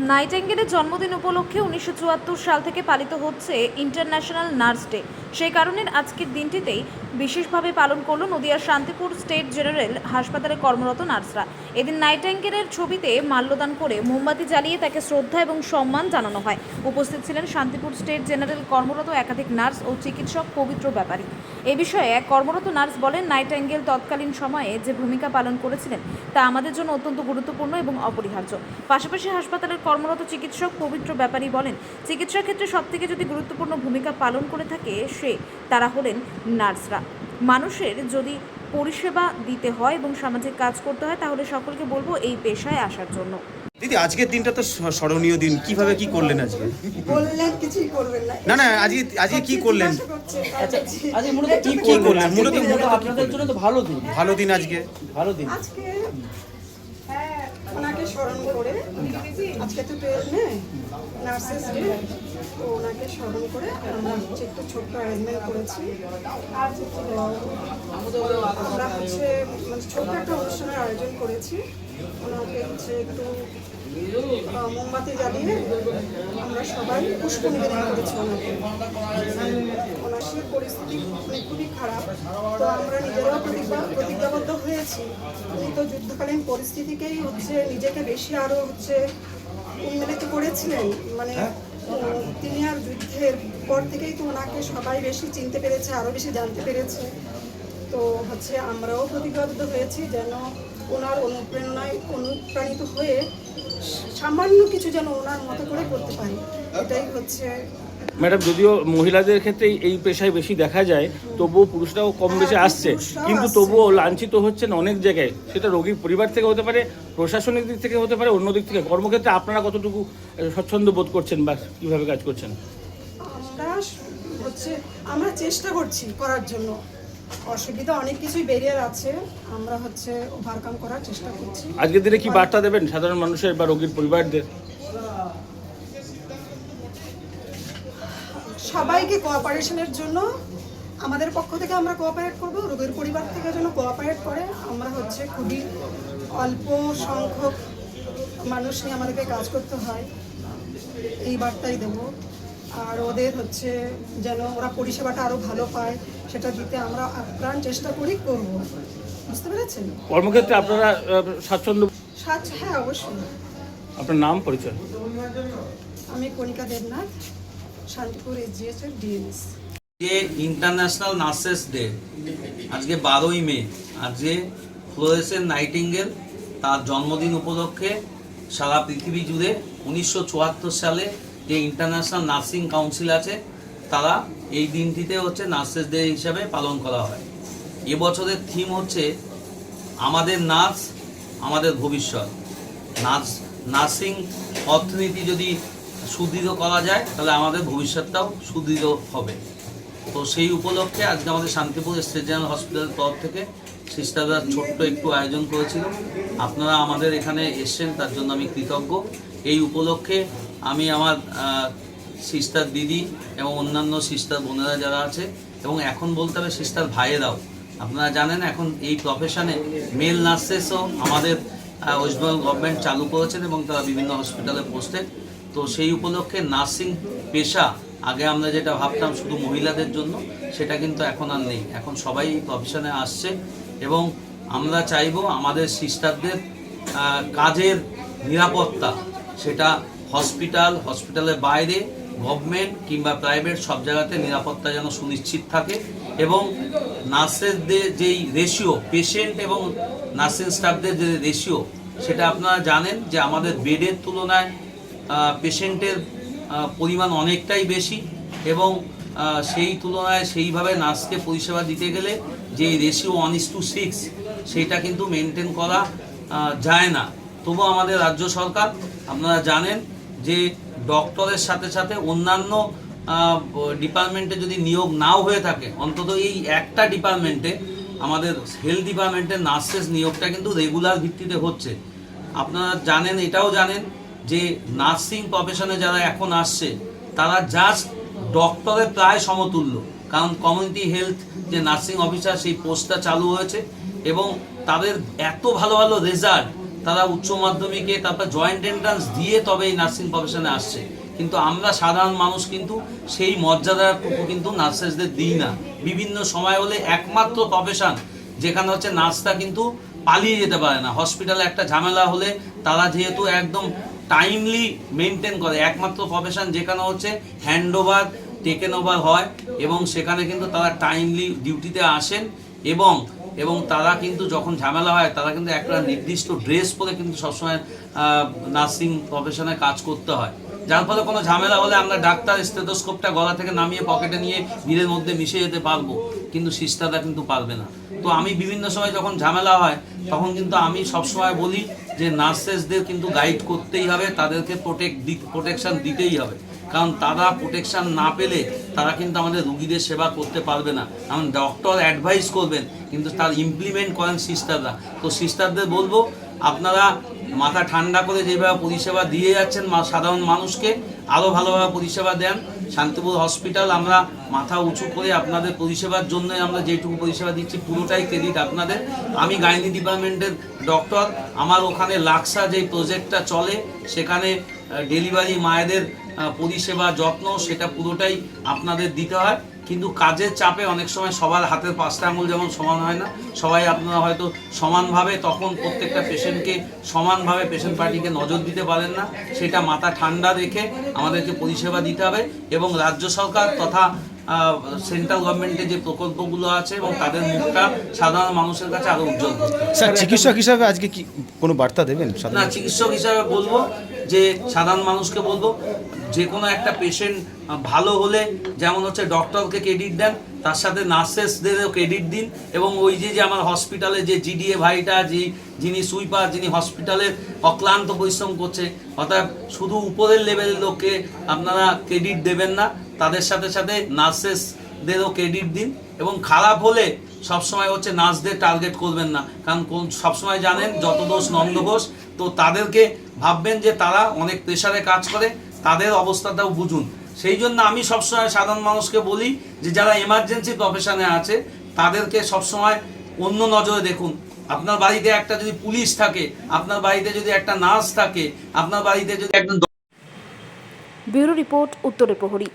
নাইটেঙ্গেলের জন্মদিন উপলক্ষে উনিশশো চুয়াত্তর সাল থেকে পালিত হচ্ছে ইন্টারন্যাশনাল নার্স ডে। সেই কারণে আজকের দিনটিতেই বিশেষভাবে পালন করল নদিয়ার শান্তিপুর স্টেট জেনারেল হাসপাতালে কর্মরত নার্সরা। এদিন নাইটেঙ্গেলের ছবিতে মাল্যদান করে মোমবাতি জ্বালিয়ে তাকে শ্রদ্ধা এবং সম্মান জানানো হয়। উপস্থিত ছিলেন শান্তিপুর স্টেট জেনারেল কর্মরত একাধিক নার্স ও চিকিৎসক পবিত্র ব্যাপারী। এ বিষয়ে এক কর্মরত নার্স বলেন নাইটেঙ্গেল তৎকালীন সময়ে যে ভূমিকা পালন করেছিলেন তা আমাদের জন্য অত্যন্ত গুরুত্বপূর্ণ এবং অপরিহার্য। পাশাপাশি হাসপাতালের কর্মরত চিকিৎসক পবিত্র ব্যাপারী বলেন, চিকিৎসা ক্ষেত্রে সবথেকে যদি গুরুত্বপূর্ণ ভূমিকা পালন করে থাকে সে তারা হলেন নার্সরা। মানুষের যদি পরিষেবা দিতে হয় এবং সামাজিক কাজ করতে হয় তাহলে সকলকে বলব এই পেশায় আসার জন্য। দিদি আজকের দিনটা তো স্মরণীয় দিন। কীভাবে কি করলেন আজকে? বললেন কিছুই করবেন না। না না আজকে আজকে কি করলেন? আচ্ছা আজকে মূলত কি করলেন? করলেন? মূলত- মূলত আপনাদের জন্য তো ভালো দিন। ভালো দিন আজকে? ভালো দিন। আজকে ওনাকে স্মরণ করে, আজকে তো টুয়েলভ মে নার্সেস ডে তো ওনাকে স্মরণ করে আমরা হচ্ছে একটু ছোট্ট অ্যারেঞ্জমেন্ট করেছি। আমরা হচ্ছে মানে ছোট্ট একটা অনুষ্ঠানের আয়োজন করেছি। ওনাকে হচ্ছে একটু মোমবাতি জ্বালিয়ে আমরা সবাই পুষ্প নিবেদন করেছি ওনাকে। ওনার সেই পরিস্থিতি মানে খুবই খারাপ। তো আমরা নিজেরাও প্রতিজ্ঞা উনি তো যুদ্ধকালীন পরিস্থিতিকেই হচ্ছে নিজেকে বেশি আরও হচ্ছে উন্মিলিত করেছিলেন। মানে তিনি আর যুদ্ধের পর থেকেই তো ওনাকে সবাই বেশি চিনতে পেরেছে আরও বেশি জানতে পেরেছে। তো হচ্ছে আমরাও প্রতিজ্ঞাবদ্ধ হয়েছি যেন ওনার অনুপ্রেরণায় অনুপ্রাণিত হয়ে সামান্য কিছু যেন ওনার মতো করে করতে পারি। এটাই হচ্ছে ম্যাডাম যদিও মহিলাদের ক্ষেত্রে এই পেশায় বেশি দেখা যায় তবুও পুরুষরাও কম বেশি হ্যাঁ, আসছে। কিন্তু তবুও লাঞ্ছিত হচ্ছেন অনেক জায়গায়। সেটা রোগীর পরিবার থেকে হতে পারে প্রশাসনিক দিক থেকে হতে পারে অন্য দিক থেকে। কর্মক্ষেত্রে আপনারা কতটুকু স্বচ্ছন্দ বোধ করছেন বা কীভাবে কাজ করছেন? হচ্ছে আমরা চেষ্টা করছি করার জন্য। অসুবিধা অনেক কিছুই বেরিয়ে আছে আমরা হচ্ছে ওভারকাম করার চেষ্টা করছি। আজকের দিনে কি বার্তা দেবেন সাধারণ মানুষের বা রোগীর পরিবারদের? সবাইকে কোঅপারেশনের জন্য আমাদের পক্ষ থেকে আমরা কোঅপারেট করব রোগীর পরিবার থেকে যেন কোঅপারেট করে। আমরা হচ্ছে খুবই অল্প সংখ্যক মানুষ নিয়ে আমাদেরকে কাজ করতে হয়। এই বার্তাই দেব। আর ওদের হচ্ছে যেন ওরা পরিষেবাটা আরও ভালো পায় সেটা দিতে আমরা আপ্রাণ চেষ্টা করি করব। বুঝতে পেরেছেন? কর্মক্ষেত্রে আপনারা স্বাচ্ছন্দ্য সাচ হ্যাঁ অবশ্যই। আপনার নাম পরিচয়? আমি কণিকা দেবনাথ। যে ইন্টারন্যাশনাল নার্সেস ডে আজকে বারোই মে, আজকে ফ্লোরেসেন নাইটিঙ্গেল তার জন্মদিন উপলক্ষে সারা পৃথিবী জুড়ে উনিশশো চুয়াত্তর সালে যে ইন্টারন্যাশনাল নার্সিং কাউন্সিল আছে, তারা এই দিনটিতে হচ্ছে নার্সেস ডে হিসাবে পালন করা হয়। এবছরের থিম হচ্ছে আমাদের নার্স, আমাদের ভবিষ্যৎ। নার্স, নার্সিং অর্থনীতি যদি সুদৃঢ় করা যায়, তাহলে আমাদের ভবিষ্যৎটাও সুদৃঢ় হবে। তো সেই উপলক্ষে আজকে আমাদের শান্তিপুর স্টেট জেনারেল হসপিটালের তরফ থেকে সিস্টাররা ছোট্ট একটু আয়োজন করেছিল। আপনারা আমাদের এখানে এসছেন, তার জন্য আমি কৃতজ্ঞ। এই উপলক্ষে আমি আমার সিস্টার দিদি এবং অন্যান্য সিস্টার বোনেরা যারা আছে, এবং এখন বলতে হবে সিস্টার ভাইয়েরাও। আপনারা জানেন এখন এই প্রফেশনে মেল নার্সেসও আমাদের ওয়েস্ট বেঙ্গল গভর্নমেন্ট চালু করেছেন এবং তারা বিভিন্ন হসপিটালে পোস্টেড তো সেই উপলক্ষে নার্সিং পেশা, আগে আমরা যেটা ভাবতাম শুধু মহিলাদের জন্য, সেটা কিন্তু এখন আর নেই। এখন সবাই প্রফেশনে আসছে এবং আমরা চাইব আমাদের সিস্টারদের কাজের নিরাপত্তা, সেটা হসপিটাল হসপিটালের বাইরে গভর্নমেন্ট কিংবা প্রাইভেট সব জায়গাতে নিরাপত্তা যেন সুনিশ্চিত থাকে এবং নার্সেসদের যেই রেশিও পেশেন্ট এবং নার্সিং স্টাফদের যে রেশিও সেটা আপনারা জানেন যে আমাদের বেডের তুলনায় পেশেন্টের পরিমাণ অনেকটাই বেশি এবং সেই তুলনায় সেইভাবে নার্সকে পরিষেবা দিতে গেলে যে ratio one is two six সেইটা কিন্তু মেনটেন করা যায় না। তবু আমাদের রাজ্য সরকার, আপনারা জানেন যে ডক্টরের সাথে সাথে অন্যান্য ডিপার্টমেন্টে যদি নিয়োগ নাও হয়ে থাকে, অন্তত এই একটা ডিপার্টমেন্টে আমাদের হেলথ ডিপার্টমেন্টের নার্সেস নিয়োগটা কিন্তু রেগুলার ভিত্তিতে হচ্ছে। আপনারা জানেন, এটাও জানেন যে নার্সিং প্রফেশনে যারা এখন আসছে, তারা জাস্ট ডক্টরের প্রায় সমতুল্য। কারণ কমিউনিটি হেলথ যে নার্সিং অফিসার সেই পোস্টটা চালু হয়েছে এবং তাদের এত ভালো ভালো রেজাল্ট তারা উচ্চ মাধ্যমিকে তারপর জয়েন্ট এন্ট্রান্স দিয়ে তবে এই নার্সিং প্রফেশনে আসছে। কিন্তু আমরা সাধারণ মানুষ কিন্তু সেই মর্যাদাটুকু কিন্তু নার্সেসদের দিই না। বিভিন্ন সময় হলে একমাত্র প্রফেশন যেখানে হচ্ছে নার্সটা কিন্তু পালিয়ে যেতে পারে না। হসপিটালে একটা ঝামেলা হলে তারা যেহেতু একদম টাইমলি মেনটেন করে। একমাত্র প্রফেশন যেখানে হচ্ছে হ্যান্ড ওভার টেকেন ওভার হয় এবং সেখানে কিন্তু তারা টাইমলি ডিউটিতে আসেন এবং এবং তারা কিন্তু যখন ঝামেলা হয়, তারা কিন্তু একটা নির্দিষ্ট ড্রেস পরে কিন্তু সবসময় নার্সিং প্রফেশনে কাজ করতে হয়। যার ফলে কোনো ঝামেলা হলে আমরা ডাক্তার স্টেথোস্কোপটা গলা থেকে নামিয়ে পকেটে নিয়ে ভিড়ের মধ্যে মিশে যেতে পারব, কিন্তু সিস্টাররা কিন্তু পারবে না। তো আমি বিভিন্ন সময় যখন ঝামেলা হয়, তখন কিন্তু আমি সবসময় বলি যে নার্সেসদের কিন্তু গাইড করতেই হবে, তাদেরকে প্রোটেক্ট প্রোটেকশান দিতেই হবে। কারণ তারা প্রোটেকশান না পেলে তারা কিন্তু আমাদের রুগীদের সেবা করতে পারবে না। এমন ডক্টর অ্যাডভাইস করবেন, কিন্তু তার ইমপ্লিমেন্ট করেন সিস্টাররা তো সিস্টারদের বলব, আপনারা মাথা ঠান্ডা করে যেভাবে পরিষেবা দিয়ে যাচ্ছেন সাধারণ মানুষকে আরও ভালোভাবে পরিষেবা দেন। শান্তিপুর হসপিটাল আমরা মাথা উঁচু করে আপনাদের পরিষেবার জন্য আমরা যেটুকু পরিষেবা দিচ্ছি, পুরোটাই ক্রেডিট আপনাদের। আমি গাইনি ডিপার্টমেন্টের ডক্টর আমার ওখানে লাক্সা যে প্রজেক্টটা চলে, সেখানে ডেলিভারি মায়েদের পরিষেবা যত্ন, সেটা পুরোটাই আপনাদের দিতে হয়। কিন্তু কাজের চাপে অনেক সময় সবার হাতের পাঁচটা আঙুল যেমন সমান হয় না, সবাই আপনারা হয়তো সমানভাবে তখন প্রত্যেকটা পেশেন্টকে সমানভাবে পেশেন্ট পার্টিকে নজর দিতে পারেন না। সেটা মাথা ঠান্ডা রেখে আমাদেরকে পরিষেবা দিতে হবে এবং রাজ্য সরকার তথা সেন্ট্রাল গভর্নমেন্টের যে প্রকল্পগুলো আছে এবং তাদের মুখটা সাধারণ মানুষের কাছে আরও উজ্জ্বল স্যার চিকিৎসক হিসাবে আজকে কি কোনো বার্তা দেবেন না চিকিৎসক হিসাবে বলব যে সাধারণ মানুষকে বলব যে কোনো একটা পেশেন্ট ভালো হলে যেমন হচ্ছে ডক্টরকে ক্রেডিট দেন তার সাথে নার্সেসদেরও ক্রেডিট দিন এবং ওই যে যে আমার হসপিটালে যে জিডিএ ভাইটা যে যিনি সুইপার যিনি হসপিটালের অক্লান্ত পরিশ্রম করছে অর্থাৎ শুধু উপরের লেভেলের লোককে আপনারা ক্রেডিট দেবেন না তাদের সাথে সাথে নার্সেসদেরও ক্রেডিট দিন এবং খারাপ হলে সবসময় হচ্ছে নার্সদের টার্গেট করবেন না। কারণ কোন সবসময় জানেন যত দোষ নন্দ ঘোষ, তো তাদেরকে ভাববেন যে তারা অনেক প্রেশারে কাজ করে, তাদের অবস্থাটাও বুঝুন। সেই জন্য আমি সবসময় সাধারণ মানুষকে বলি যে যারা এমার্জেন্সি প্রফেশনে আছে, তাদেরকে সবসময় অন্য নজরে দেখুন। আপনার বাড়িতে একটা যদি পুলিশ থাকে, আপনার বাড়িতে যদি একটা নার্স থাকে, আপনার বাড়িতে যদি একজন ব্যুরো রিপোর্ট উত্তরের প্রহরী।